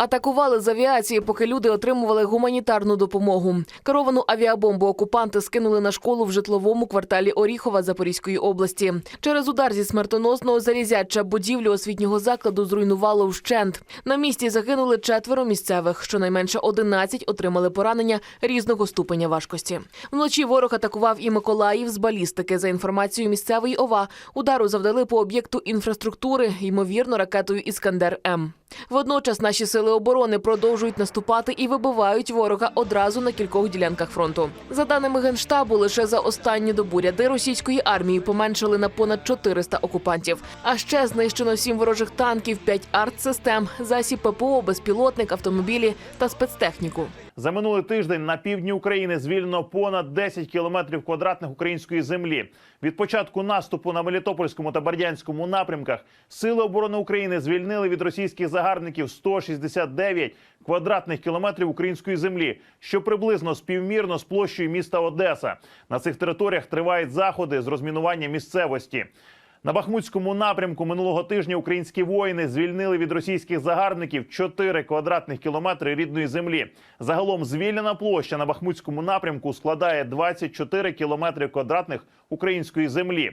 Атакували з авіації, поки люди отримували гуманітарну допомогу. Керовану авіабомбу окупанти скинули на школу в житловому кварталі Оріхова Запорізької області. Через удар зі смертоносного залізяча будівлю освітнього закладу зруйнувало вщент. На місці загинули четверо місцевих. Щонайменше 11 отримали поранення різного ступеня важкості. Вночі ворог атакував і Миколаїв з балістики. За інформацією місцевої ОВА, удару завдали по об'єкту інфраструктури, ймовірно, ракетою Іскандер М. Водночас наші сили оборони продовжують наступати і вибивають ворога одразу на кількох ділянках фронту. За даними генштабу, лише за останні добу ряди російської армії поменшили на понад 400 окупантів. А ще знищено сім ворожих танків, 5 артсистем, засіб ППО, безпілотник, автомобілі та спецтехніку. За минулий тиждень на півдні України звільнено понад 10 кілометрів квадратних української землі. Від початку наступу на Мелітопольському та Бердянському напрямках Сили оборони України звільнили від російських загарбників 169 квадратних кілометрів української землі, що приблизно співмірно з площею міста Одеса. На цих територіях тривають заходи з розмінування місцевості. На Бахмутському напрямку минулого тижня українські воїни звільнили від російських загарбників 4 квадратних кілометри рідної землі. Загалом звільнена площа на Бахмутському напрямку складає 24 кілометри квадратних української землі.